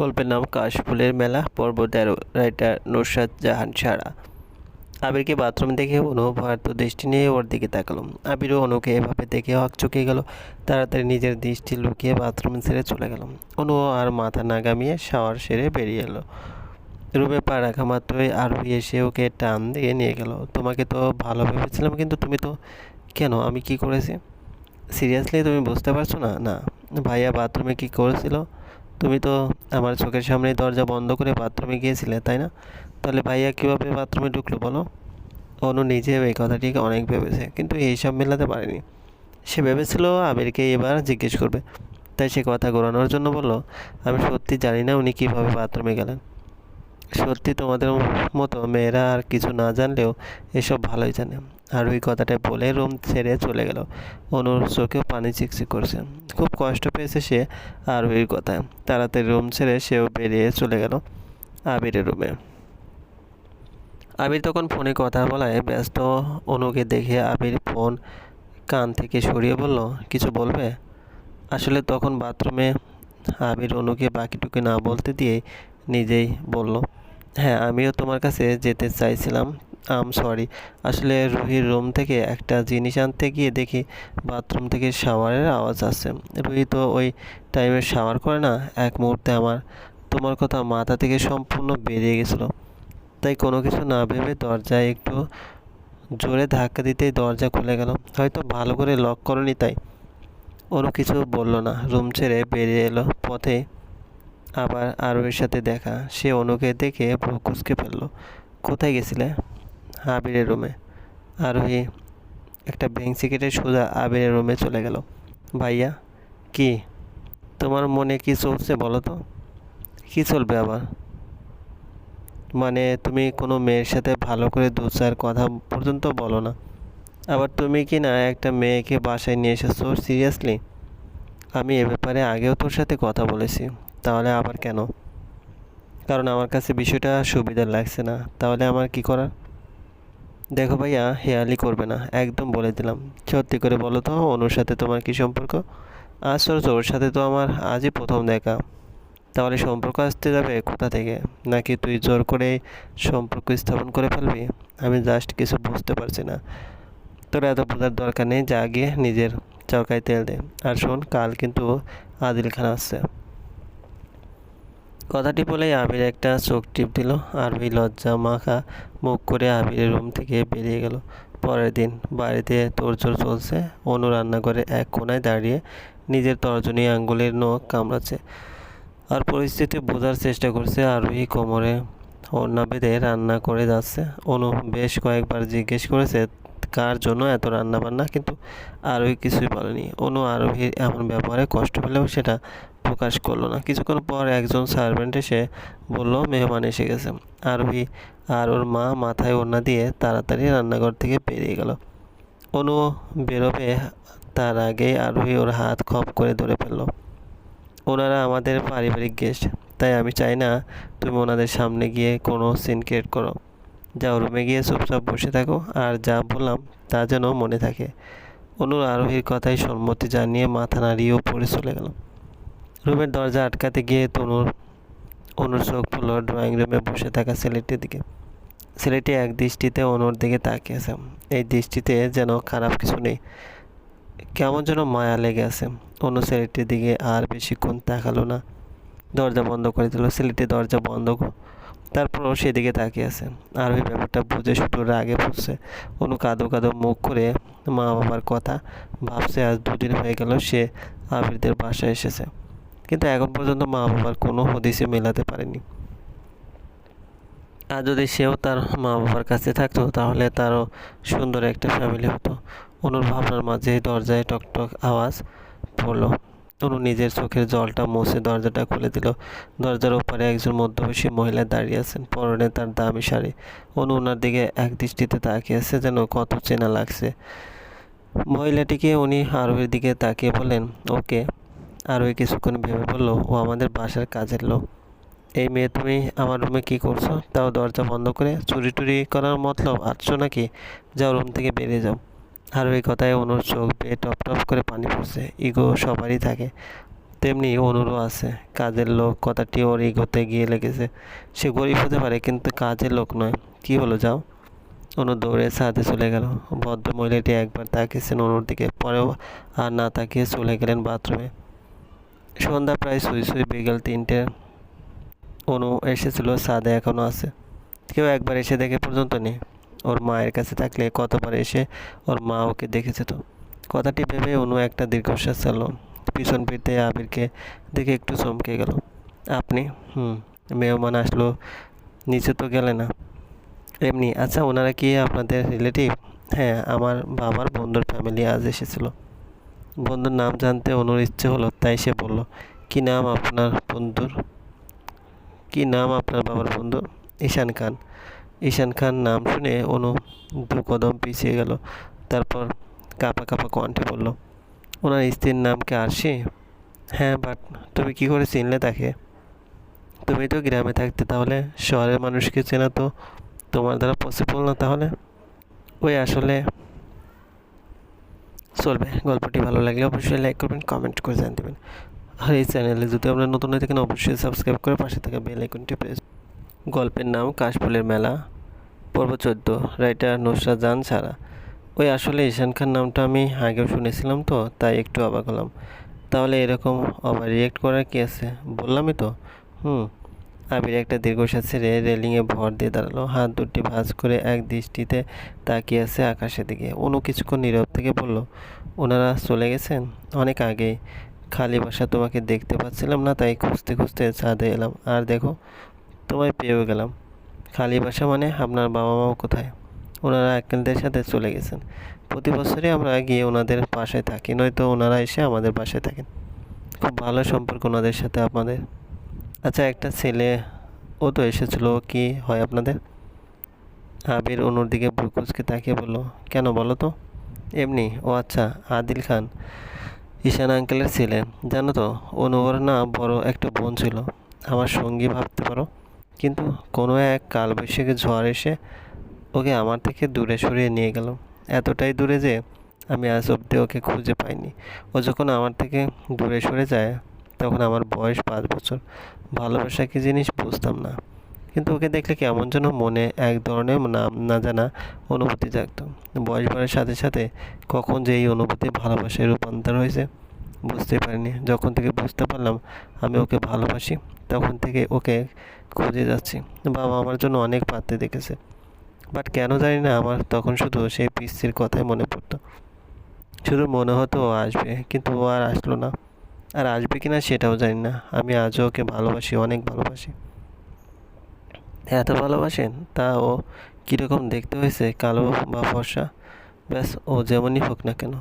গল্পের নাম কাশফুলের মেলা, পর্ব তেরো রাইটার নুসরাত জাহান সারা। আবিরকে বাথরুম দেখে অনু ভয়ার্থ দৃষ্টি নিয়ে ওর দিকে তাকালো। আবিরও অনুকে এভাবে দেখে হক চুকে গেল। তাড়াতাড়ি নিজের দৃষ্টি লুকিয়ে বাথরুম ছেড়ে চলে গেল। অনু আর মাথা নাগামিয়ে শাওয়ার সেরে বেরিয়ে এলো। রুমে পা রাখা মাত্রই আরোহী এসে ওকে টান দিয়ে নিয়ে গেল। তোমাকে তো ভালো ভেবেছিলাম, কিন্তু তুমি তো কেন? আমি কি করেছি? সিরিয়াসলি তুমি বুঝতে পারছ না? না। ভাইয়া বাথরুমে কি করেছিল? তুমি তো আমার চোখের সামনেই দরজা বন্ধ করে বাথরুমে গিয়েছিলে, তাই না? তাহলে ভাইয়া কীভাবে বাথরুমে ঢুকলো বলো? অনু নিজেও এই কথাটিকে অনেক ভেবেছে, কিন্তু এইসব মেলাতে পারেনি। সে ভেবেছিল আবিরকে এবার জিজ্ঞেস করবে। তাই সে কথা ঘোরানোর জন্য বলল, আমি সত্যি জানি না উনি কীভাবে বাথরুমে গেলেন। সত্যি তোমাদের মতো মেয়েরা আর কিছু না জানলেও এসব ভালোই জানে। আর ওই কথাটা বলে রুম ছেড়ে চলে গেল। অনুর চোখেও পানি চিকচিক করছে। খুব কষ্ট পেয়েছে সে আর ওই কথায়। তাড়াতাড়ি রুম ছেড়ে সেও বেরিয়ে চলে গেল আবিরের রুমে। আবির তখন ফোনে কথা বলায় ব্যস্ত। অনুকে দেখে আবির ফোন কান থেকে সরিয়ে বলল, কিছু বলবে? আসলে তখন বাথরুমে আবির অনুকে বাকিটুকু না বলতে দিয়ে নিজেই বলল হ্যাঁ আমিও তোমার কাছে যেতে চাইছিলাম। আম সরি আসলে রুহির রুম থেকে একটা জিনিস আনতে গিয়ে দেখি বাথরুম থেকে শাওয়ারের আওয়াজ আসছে। রুহি তো ওই টাইমে শাওয়ার করে না, এক মুহূর্তে আমার, তোমার কথা মাথা থেকে সম্পূর্ণ বেরিয়ে গেছিল। তাই কোনো কিছু না ভেবে দরজায় একটু জোরে ধাক্কা দিতেই দরজা খুলে গেল। হয়তো ভালো করে লক করনি তাই। ওরও কিছু বলল না। রুম ছেড়ে বেরিয়ে এলো। পথে আবার আরবের সাথে দেখা। সে অনুকে দেখে ভ্রু কুচকে ফেলল। কোথায় গেছিলে? আবিরের রুমে। আরোহী একটা বেঞ্চি কেটে সোজা আবিরের রুমে চলে গেল। ভাইয়া, কি? তোমার মনে কি চলছে বলো তো? কী চলবে আবার? মানে তুমি কোনো মেয়ের সাথে ভালো করে দু চার কথা পর্যন্ত বলো না। আবার তুমি কি না একটা মেয়েকে বাসায় নিয়ে এসেছ? সিরিয়াসলি? আমি এ ব্যাপারে আগেও তোর সাথে কথা বলেছি। তাহলে আবার কেন? কারণ আমার কাছে বিষয়টা সুবিধার লাগছে না, তাহলে আমার কি করার? দেখো ভাইয়া, হেয়ালি করবে না, একদম বলে দিলাম। সত্যি করে বলো তো, অনুর সাথে তোমার কি সম্পর্ক? আশ্চর্য ওর সাথে তো আমার আজই প্রথম দেখা। তাহলে সম্পর্ক আসতে যাবে কোথা থেকে? নাকি তুই জোর করে সম্পর্ক স্থাপন করে ফেলবি? আমি জাস্ট কিছু বুঝতে পারছি না। তোর এত বোঝার দরকার নেই, যা গিয়ে নিজের চরকায় তেল দে। আর শোন, কাল কিন্তু আদিল খান আসছে। কথাটি বলেই আবির একটা চোখ টিপ দিল। আর ওই লজ্জা মাখা মুখ করে আবিরের রুম থেকে বেরিয়ে গেল। পরের দিন বাড়িতে তোড়জোড় চলছে। অনু রান্না রান্নাঘরে এক কোনায় দাঁড়িয়ে নিজের তর্জনী আঙ্গুলের নখ কামড়াচ্ছে আর পরিস্থিতি বোঝার চেষ্টা করছে আরোহী কোমরে। ওড়না বেঁধে রান্না করে যাচ্ছে। অনু বেশ কয়েকবার জিজ্ঞেস করেছে কার জন্য এত রান্না বান্না কিন্তু আরোহী কিছুই বলেনি। অনু আরোহীর এমন ব্যবহারে কষ্ট পেলেও সেটা প্রকাশ করল না। কিছুক্ষণ পর একজন সার্ভেন্ট এসে বলল, মেহমান এসে গেছে। আরোহী আর ওর মা মাথায় ওড়না দিয়ে তাড়াতাড়ি রান্নাঘর থেকে বেরিয়ে গেল। অনু বেরোবে তার আগেই আরোহী ওর হাত খপ করে ধরে ফেলল। ওনারা আমাদের পারিবারিক গেস্ট, তাই আমি চাই না তুমি ওনাদের সামনে গিয়ে কোনো সিন ক্রিয়েট করো। যাও রুমে গিয়ে চুপচাপ বসে থাকো। আর যা বললাম তা যেন মনে থাকে। অনুর আরোহীর কথায় সম্মতি জানিয়ে মাথা নাড়িয়ে উপরে চলে গেল। রুমের দরজা আটকাতে গিয়ে তনুর, অনুর চোখ পড়ল ড্রয়িং রুমে বসে থাকা ছেলেটির দিকে। ছেলেটি এক দৃষ্টিতে অনুর দিকে তাকিয়েছে এই দৃষ্টিতে যেন খারাপ কিছু নেই। কেমন যেন মায়া লেগে আছে। অন্য ছেলেটির দিকে আর বেশিক্ষণ তাকালো না। দরজা বন্ধ করে দিল। ছেলেটি দরজা বন্ধ তারপরও সেদিকে তাকিয়ে আছে। আর ওই ব্যাপারটা বুঝে শুধু রাগে ফুটছে অনু কাঁদো কাঁদো মুখ করে মা বাবার কথা ভাবছে, আজ দুদিন হয়ে গেল সে আবিরদের বাসায় এসেছে। কিন্তু এখন পর্যন্ত মা বাবার কোনো হদিসে মেলাতে পারেনি। আর যদি সেও তার মা বাবার কাছে থাকতো, তাহলে তারও সুন্দর একটা ফ্যামিলি হতো। অনুর ভাবনার মাঝে দরজায় টকটক আওয়াজ পড়ল। অনু নিজের চোখের জলটা মুছে দরজাটা খুলে দিল। দরজার ওপারে একজন মধ্যবয়সী মহিলা দাঁড়িয়ে আছেন, পরনে তার দামি শাড়ি। অনু ওনার দিকে এক দৃষ্টিতে তাকিয়ে আছে, যেন কত চেনা লাগছে। মহিলাটিকে উনি আরোহীর দিকে তাকিয়ে বলেন ওকে। আরোহী কিছুক্ষণ ভেবে বলল, ও আমাদের বাসার কাজের লোক। এই মেয়ে, তুমি আমার রুমে কি করছ? তাও দরজা বন্ধ করে চুরি টুরি করার মতলব আসছো নাকি? যাও রুম থেকে বেরিয়ে যাও। আর ওই কথায় অনুর চোখ বেয়ে টপ টপ করে পানি পড়ছে। ইগো সবারই থাকে। তেমনি অনুরও আছে। কাজের লোক, কথাটি ওর ইগোতে গিয়ে লেগেছে। সে গরিব হতে পারে, কিন্তু কাজের লোক নয়। কি হলো, যাও। অনু দৌড়ে ছাদে চলে গেল। ভদ্র মহিলাটি একবার তাকিয়েছেন অনুর দিকে, পরেও আর না তাকিয়ে চলে গেলেন বাথরুমে। সন্ধ্যা প্রায় সুই সুই বিকেল তিনটে। অনু এসেছিল, ছাদে এখনও আছে। কেউ একবার এসে দেখে পর্যন্ত নেই। ওর মায়ের কাছে থাকলে কতবার এসে ওর মা ওকে দেখেছে তো? কথাটি ভেবে অনু একটা দীর্ঘশ্বাস চালো পিছন ফিরতে আবিরকে দেখে একটু চমকে গেল। আপনি? হুম, মেহমান আসলো। নিচে তো গেলে না। এমনি আচ্ছা ওনারা কি আপনাদের রিলেটিভ? হ্যাঁ আমার বাবার বন্ধুর ফ্যামিলি আজ এসেছিল। বন্ধুর নাম জানতে অনুর ইচ্ছে হলো, তাই সে বলল, কি নাম আপনার বন্ধুর? কি নাম আপনার বাবার বন্ধুর? ঈশান খান। ঈশান খান নাম শুনে অনু দু কদম পিছিয়ে গেল। তারপর কাপা কাপা কণ্ঠে বলল, ওনার স্ত্রীর নাম কি আরশি? হ্যাঁ বাট তুমি কি করে চিনলে তাকে? তুমি তো গ্রামে থাকতে তাহলে শহরের মানুষকে চেনা তো। তোমার দ্বারা পসিবল না তাহলে? ওই আসলে চলবে। গল্পটি ভালো লাগলে অবশ্যই লাইক করবেন কমেন্ট করে জানিয়ে দেবেন। আর এই চ্যানেলে যদি আপনারা নতুন হয়ে থাকেন, অবশ্যই সাবস্ক্রাইব করে পাশে থাকা বেল আইকনটি প্রেস গল্পের নাম কাশফুলের মেলা, পর্ব চোদ্দ, রাইটার নুসরাত জান ছাড়া। ওই আসলে ঈশান খান নামটা আমি আগেও শুনেছিলাম তো, তাই একটু অবাক হলাম। তাহলে এরকম ওভার রিয়েক্ট করার কী আছে? বললামই তো। হুম, আবির একটা দীর্ঘশ্বাস ছেড়ে রেলিংয়ে ভর দিয়ে দাঁড়াল। হাত দুটি ভাঁজ করে এক দৃষ্টিতে তাকিয়ে আছে আকাশের দিকে। অনু কিছুক্ষণ নীরব থেকে বলল, ওনারা চলে গেছেন? অনেক আগেই। খালি বাসা তোমাকে দেখতে পাচ্ছিলাম না, তাই খুঁজতে খুঁজতে ছাদে এলাম। আর দেখো তোমায় পেয়েও গেলাম। খালি বাসা মানে আপনার বাবা মাও কোথায়? ওনারা আঙ্কেলদের সাথে চলে গেছেন। প্রতি বছরই আমরা গিয়ে ওনাদের পাশে থাকি, নয়তো ওনারা এসে আমাদের পাশে থাকেন। খুব ভালো সম্পর্ক ওনাদের সাথে আপনাদের। আচ্ছা একটা ছেলে, ও তো এসেছিল, কি হয় আপনাদের? আবির অনুর দিকে বুকুজকে তাকিয়ে বলল, কেন বলো তো? এমনি, ও আচ্ছা আদিল খান, ঈশান আঙ্কেলের ছেলে। জানো তো অনুর না বড় একটা বোন ছিল। আমার সঙ্গী ভাবতে পারো? কিন্তু কোনো এক কালবৈশাখী ঝড় এসে ওকে আমার থেকে দূরে সরিয়ে নিয়ে গেল। এতটাই দূরে যে আমি আজ অব্দি ওকে খুঁজে পাইনি। ও যখন আমার থেকে দূরে সরে যায়, তখন আমার বয়স পাঁচ বছর। ভালোবাসা কি জিনিস বুঝতাম না। কিন্তু ওকে দেখলে কেমন যেন মনে এক ধরনের নাম না জানা অনুভূতি জাগতো। বয়স বাড়ার সাথে সাথে কখন যে এই অনুভূতি ভালোবাসায় রূপান্তর হয়েছে, বুঝতে পারিনি। যখন থেকে বুঝতে পারলাম আমি ওকে ভালোবাসি তখন থেকে ওকে খুঁজে যাচ্ছি। বাবা আমার জন্য অনেক পাত্রে দেখেছে। বাট কেন জানি না, আমার তখন শুধু সেই পিসির কথাই মনে পড়তো। শুধু মনে হতো ও আসবে, কিন্তু ও আর আসলো না। আর আসবে কি না সেটাও জানি না। আমি আজও ওকে ভালোবাসি, অনেক ভালোবাসি। এত ভালোবাসেন তা ও কীরকম দেখতে হয়েছে? কালো বা ফর্সা? ব্যাস, ও যেমনই হোক না কেন,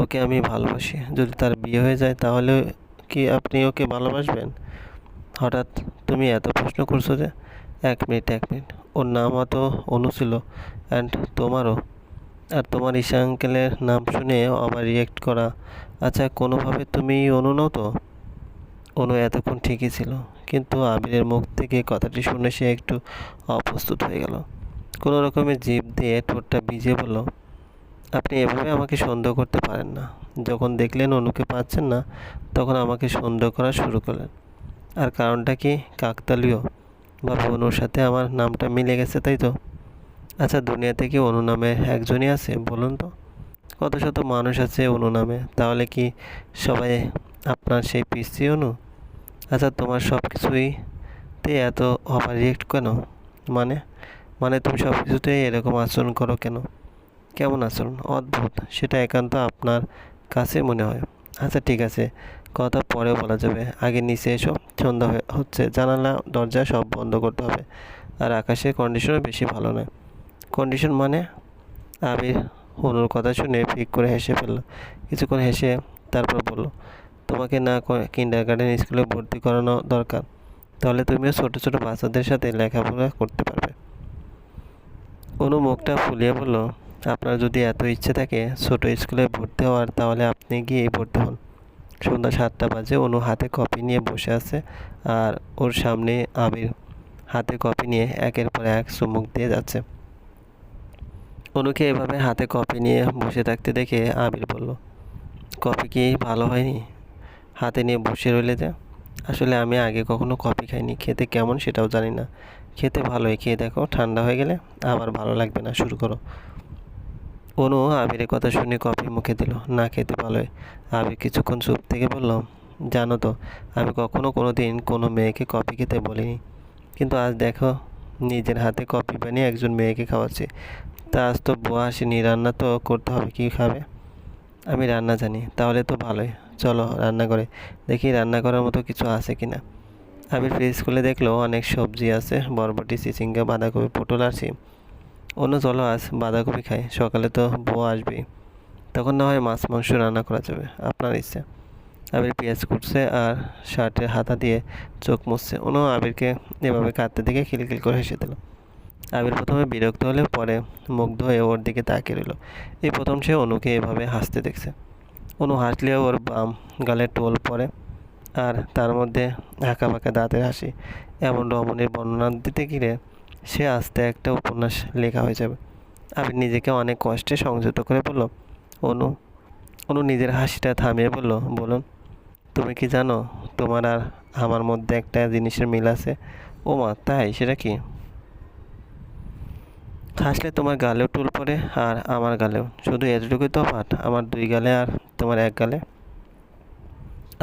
ওকে আমি ভালোবাসি। যদি তার বিয়ে হয়ে যায়, তাহলে কি আপনি ওকে ভালোবাসবেন? হঠাৎ তুমি এত প্রশ্ন করছ যে, এক মিনিট এক মিনিট, ওর নাম অত অনু ছিল অ্যান্ড তোমারও। আর তোমার ঈশা আঙ্কেলের নাম শুনে আবার রিয়েক্ট করা আচ্ছা কোনোভাবে তুমি অনু নও তো? অনু এতক্ষণ ঠিকই ছিল, কিন্তু আবিরের মুখ থেকে কথাটি শুনে সে একটু অপ্রস্তুত হয়ে গেল। কোনো রকমের জিভ দিয়ে ঠোঁটটা ভিজে বলল, আপনি এভাবে আমাকে সন্দেহ করতে পারেন না। যখন দেখলেন অনুকে পাচ্ছেন না, তখন আমাকে সন্দেহ করা শুরু করলেন। আর কারণটা কি? কাকতালীয়? বা বনুর সাথে আমার নামটা মিলে গেছে, তাই তো? আচ্ছা দুনিয়াতে কি অনু নামে একজনই আছে? বলুন তো। কত শত মানুষ আছে অনু নামে? তাহলে কি সবাই আপনার সেই পিসি অনু? আচ্ছা তোমার সব কিছুই তে এত ওভার রিয়েক্ট কেন? মানে মানে তুমি সব কিছুতেই এরকম আচরণ করো কেন? কেমন আচরণ? অদ্ভুত। সেটা একান্ত আপনার কাছে মনে হয়। আচ্ছা ঠিক আছে। কথা পরেও বলা যাবে। আগে নিচে এসো, সন্ধ্যা হচ্ছে। জানালা, দরজা সব বন্ধ করতে হবে। আর আকাশের কন্ডিশনও বেশি ভালো নয়। কন্ডিশন মানে আবির অনুর কথা শুনে ফিক করে হেসে ফেলল। কিছুক্ষণ হেসে তারপর বলল, তোমাকে না কিন্ডার গার্ডেন স্কুলে ভর্তি করানো দরকার। তাহলে তুমিও ছোটো ছোটো বাচ্চাদের সাথে লেখাপড়া করতে পারবে। অনু মুখটা ফুলিয়ে বলল, আপনার যদি এত ইচ্ছে থাকে ছোটো স্কুলে ভর্তি হওয়ার, তাহলে আপনি গিয়েই ভর্তি হন। সন্ধ্যা সাতটা বাজে, অনু হাতে কপি নিয়ে বসে আছে আর ওর সামনে আবির হাতে কপি নিয়ে একের পর এক চুমুক দিয়ে যাচ্ছে। অনুকে এভাবে হাতে কপি নিয়ে বসে থাকতে দেখে আবির বলল, কপি কি ভালো হয়নি? হাতে নিয়ে বসে রইলে যে, আসলে আমি আগে কখনো কফি খাইনি, খেতে কেমন সেটাও জানি না। খেতে ভালোই, খেয়ে দেখো, ঠান্ডা হয়ে গেলে আবার ভালো লাগবে না, শুরু করো। অনু আবিরের কথা শুনে কফি মুখে দিল, না খেতে ভালোই আবির কিছুক্ষণ চুপ থেকে বলল, জানো তো, আমি কখনো কোনো দিন কোনো মেয়েকে কফি খেতে বলিনি। কিন্তু আজ দেখো, নিজের হাতে কফি বানিয়ে একজন মেয়েকে খাওয়াচ্ছে। তা আজ তো বুয়া আসেনি, রান্না তো করতে হবে, কী খাবে? আমি রান্না জানি, তাহলে তো ভালোই। চলো রান্না করে দেখি রান্না করার মতো কিছু আছে কি না আবির ফ্রিজ খুলে দেখল, অনেক সবজি আছে, বরবটি চিচিঙ্গা বাঁধাকপি, পটল আর অন্য চলো আজ বাঁধাকপি খাই সকালে তো বউ আসবেই। তখন না হয় মাছ, মাংস রান্না করা যাবে, আপনার ইচ্ছে। আবির পেঁয়াজ কুটছে আর শার্টের হাতা দিয়ে চোখ মুছছে। অন্য আবিরকে এভাবে কাঁদতে দিকে খিলখিল করে হেসে দিল। আবির প্রথমে বিরক্ত হলে পরে মুগ্ধ হয়ে ওর দিকে তাকিয়ে রইল। এই প্রথম সে অনুকে এভাবে হাসতে দেখছে। অনু হাসলেও ওর বাম গালে টোল পড়ে আর তার মধ্যে আঁকা বাঁকা দাঁতের হাসি, এমন রমণীর বর্ণনা দিতে গেলে সে আস্তে একটা উপন্যাস লেখা হয়ে যাবে। আবির নিজেকে অনেক কষ্টে সংযত করে বলল অনু অনু নিজের হাসিটা থামিয়ে বলল, বলুন, তুমি কি জানো তোমার আর আমার মধ্যে একটা জিনিসের মিল আছে? ও মা তাই, সেটা কি? হাসলে তোমার গালেও টুল পড়ে আর আমার গালেও। শুধু এতটুকুই তফাৎ আমার দুই গালে আর তোমার এক গালে?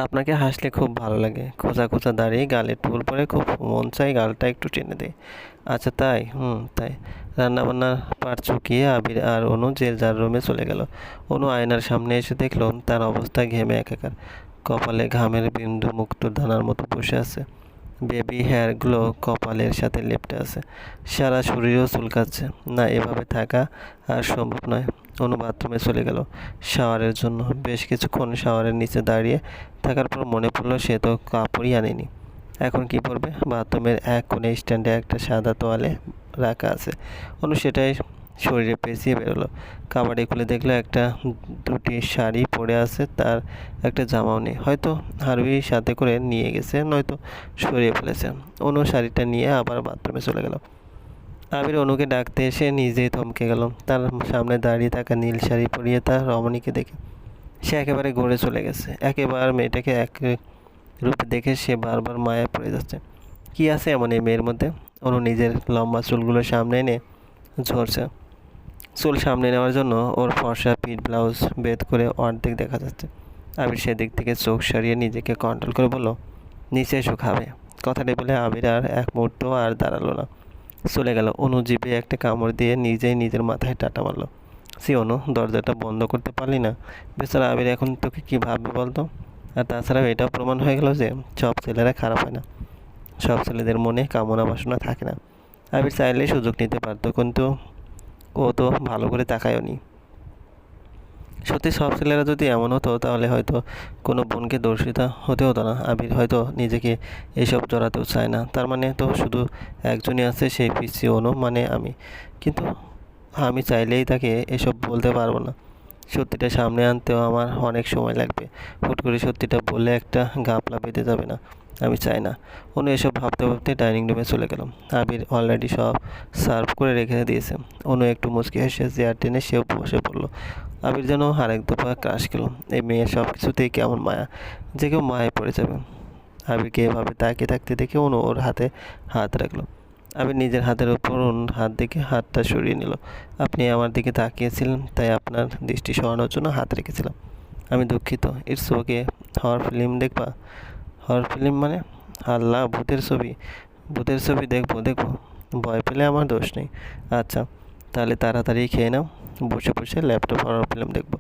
আপনাকে হাসলে খুব ভালো লাগে। খোঁচা খোঁচা দাঁড়িয়ে গালে টুল পরে খুব মন চাই গালটা একটু টেনে দেয়। আচ্ছা তাই? হুম, তাই। রান্নাবান্নার পার চুকিয়ে আবির আর অনু যে যার রুমে চলে গেল। অনু আয়নার সামনে এসে দেখল, তার অবস্থা ঘেমে একাকার। কপালে ঘামের বিন্দু মুক্ত দানার মতো বসে আছে। বেবি হেয়ারগুলো কপালের সাথে লেপটে আছে। সারা শরীরও চুলকাচ্ছে। না, এভাবে থাকা আর সম্ভব নয়। অনু বাথরুমে চলে গেল। শাওয়ারের জন্য বেশ কিছুক্ষণ শাওয়ারের নিচে দাঁড়িয়ে থাকার পর মনে পড়ল সে তো কাপড়ই আনেনি। এখন কি পরবে? বাথরুমের এক কোণে স্ট্যান্ডে একটা সাদা তোয়ালে রাখা আছে। অনু সেটাই শরীরে পেঁচিয়ে বেরোলো। কাবাডি খুলে দেখল একটা দুটি শাড়ি পরে আছে, তার একটা জামাও নেই। হয়তো হারবি সাথে করে নিয়ে গেছে, নয়তো সরিয়ে ফেলেছে। অনু শাড়িটা নিয়ে আবার বাথরুমে চলে গেল। আবির অনুকে ডাকতে এসে নিজেই থমকে গেল। তার সামনে দাঁড়িয়ে থাকা নীল শাড়ি পরিয়ে তার রমণীকে দেখে। সে একেবারে গড়ে চলে গেছে। একেবার মেয়েটাকে এক রূপে দেখে সে বারবার মায়া পড়ে যাচ্ছে। কি আছে এমন এই মেয়ের মধ্যে? অনু নিজের লম্বা চুলগুলো সামনে এনে ঝরছে। চুল সামনে নেওয়ার জন্য ওর ফর্সা পিঠ ব্লাউজ বেদ করে অর্ধেক দেখা যাচ্ছে। আবির সেদিক থেকে চোখ সরিয়ে নিজেকে কন্ট্রোল করে বলল, নিচে খাবে। কথাটি বলে আবির আর এক মুহূর্ত আর দাঁড়াল না। চলে গেল। অনুজীবে একটা কামড় দিয়ে নিজেই নিজের মাথায় টাটা মারলো। সে অনু, দরজাটা বন্ধ করতে পারলি না। বেচারা আবির এখন তোকে কী ভাববে বলতো? আর তাছাড়াও এটাও প্রমাণ হয়ে গেল যে সব ছেলেরা খারাপ হয় না। সব ছেলেদের মনে কামনা বাসনা থাকে না। আবির চাইলেই সুযোগ নিতে পারতো, কিন্তু ও তো ভালো করে তাকায়ও নি সত্যি সব ছেলেরা যদি এমন হতো, তাহলে হয়তো কোনো বোনকে দর্শিতা হতে হতো না। আবির হয়তো নিজেকে এসব জড়াতেও চায় না। তার মানে তো শুধু একজনই আছে সেই পিসি অনু মানে আমি। কিন্তু আমি চাইলেই তাকে এসব বলতে পারব না। সত্যিটা সামনে আনতেও আমার অনেক সময় লাগবে। হুট করে সত্যিটা বললে একটা গাপলা বেঁধে যাবে না। আমি চাই না। অনু এসব ভাবতে ভাবতে ডাইনিং রুমে চলে গেলাম। আবির অলরেডি সব সার্ভ করে রেখে দিয়েছে। অনু একটু মুচকি হেসে চেয়ার টেনে সেও বসে পড়ল। আবির যেন আরেক দফা ক্রাশ খেলো এই মেয়ের সব কিছুতেই কেমন মায়া। যে কেউ মায়ে পড়ে যাবে। আবিরকে এভাবে তাকিয়ে থাকতে দেখে অনু ওর হাতে হাত রাখল। আবির নিজের হাতের উপর ওর হাত দেখে হাতটা সরিয়ে নিল। আপনি আমার দিকে তাকিয়েছিলেন, তাই আপনার দৃষ্টি সরানোর জন্য হাত রেখেছিলাম। আমি দুঃখিত। ইটস ওকে হওয়ার ফিল্ম দেখবা? হর ফিল্ম মানে? আল্লাহ, ভূতের ছবি। ভূতের ছবি দেখব দেখব। ভয় পেলে আমার দোষ নেই। আচ্ছা তাহলে তাড়াতাড়ি খেয়ে নাও। বসে বসে ল্যাপটপ হরর ফিল্ম দেখব।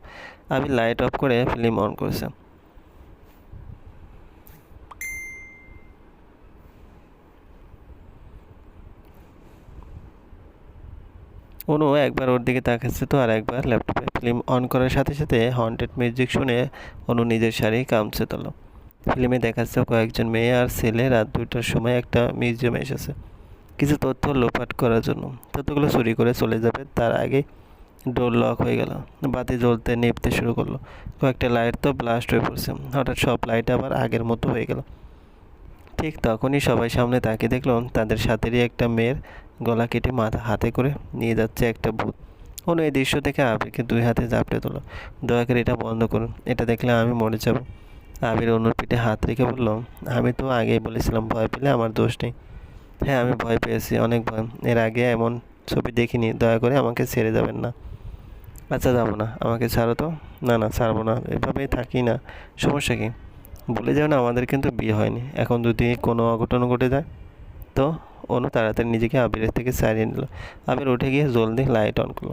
আমি লাইট অফ করে ফিল্ম অন করেছে। অনু, একবার ওর দিকে তাকাচ্ছে তো, আর একবার ল্যাপটপে ফিল্ম অন করার সাথে সাথে হন্টেড মিউজিক শুনে অনু নিজের শাড়ি কামছে তোল ফিল্মে দেখাচ্ছে কয়েকজন মেয়ে আর ছেলে রাত দুইটার সময় একটা মিউজিয়ামে এসেছে। কিছু তথ্য লোপাট করার জন্য। তথ্যগুলো চুরি করে চলে যাবে, তার আগে ডোর লক হয়ে গেল। বাতি জ্বলতে নেপতে শুরু করল। কয়েকটা লাইট তো ব্লাস্ট হয়ে পড়ছে। হঠাৎ সব লাইট আবার আগের মতো হয়ে গেল। ঠিক তখনই সবাই সামনে তাকিয়ে দেখল, তাদের সাথেরই একটা মেয়ের গলা কেটে মাথা হাতে করে নিয়ে যাচ্ছে একটা ভূত। অনু এই দৃশ্য দেখে আবিরকে দুই হাতে জাপটে তোলো। দয়া করে এটা বন্ধ করুন। এটা দেখলে আমি মরে যাব। আবির অনুর পিঠে হাত রেখে বলল আমি তো আগেই বলেছিলাম ভয় পেলে আমার দোষ নেই। হ্যাঁ আমি ভয় পেয়েছি, অনেক ভয়। এর আগে এমন ছবি দেখিনি, দয়া করে আমাকে ছেড়ে যাবেন না। আচ্ছা যাব না, আমাকে ছাড়ো তো? না না, ছাড়বো না, এভাবেই থাকি না, সমস্যা কি? বলে যাও না, আমাদের কিন্তু বিয়ে হয়নি, এখন যদি কোনো অঘটন ঘটে যায়, তো অনু তাড়াতাড়ি নিজেকে আবিরের থেকে ছাড়িয়ে নিল। আবির, উঠে গিয়ে জলদি লাইট অন করল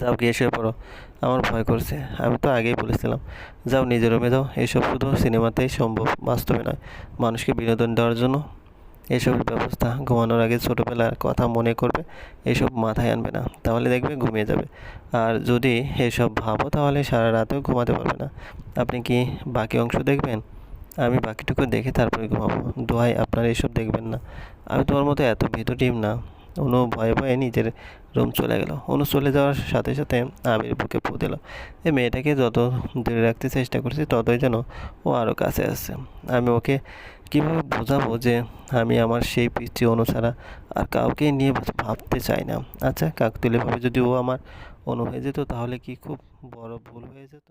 যাও গিয়ে শুয়ে পড়ো। আমার ভয় করছে। আমি তো আগেই বলেছিলাম, যাও নিজের রুমে যাও। এসব শুধু সিনেমাতেই সম্ভব, বাস্তবে নয়। মানুষকে বিনোদন দেওয়ার জন্য এসবের ব্যবস্থা ঘুমানোর আগে ছোটোবেলার কথা মনে করবে, এসব মাথায় আনবে না। তাহলে দেখবে ঘুমিয়ে যাবে। আর যদি এসব ভাবো, তাহলে সারা রাতেও ঘুমাতে পারবে না। আপনি কি বাকি অংশ দেখবেন? আমি বাকিটুকু দেখে তারপরে ঘুমাবো। দোহাই, আপনারা এসব দেখবেন না। আমি তোমার মতো এত ভীতু টিম না। অনু ভয়ে ভয়ে নিজের রুম চলে গেল। অনু চলে যাওয়ার সাথে সাথে আবির বুকে পু দিল। এই মেয়েটাকে যত দূরে রাখতে চেষ্টা করছি, ততই যেন ও আরও কাছে আসছে। আমি ওকে কীভাবে বোঝাবো যে আমি আমার সেই পিচ্ছি অনু ছাড়া আর কাউকে নিয়ে ভাবতে চাই না? আচ্ছা কাকতুলিভাবে যদি ও আমার অনু হয়ে যেত, তাহলে কি খুব বড় ভুল হয়ে যেত?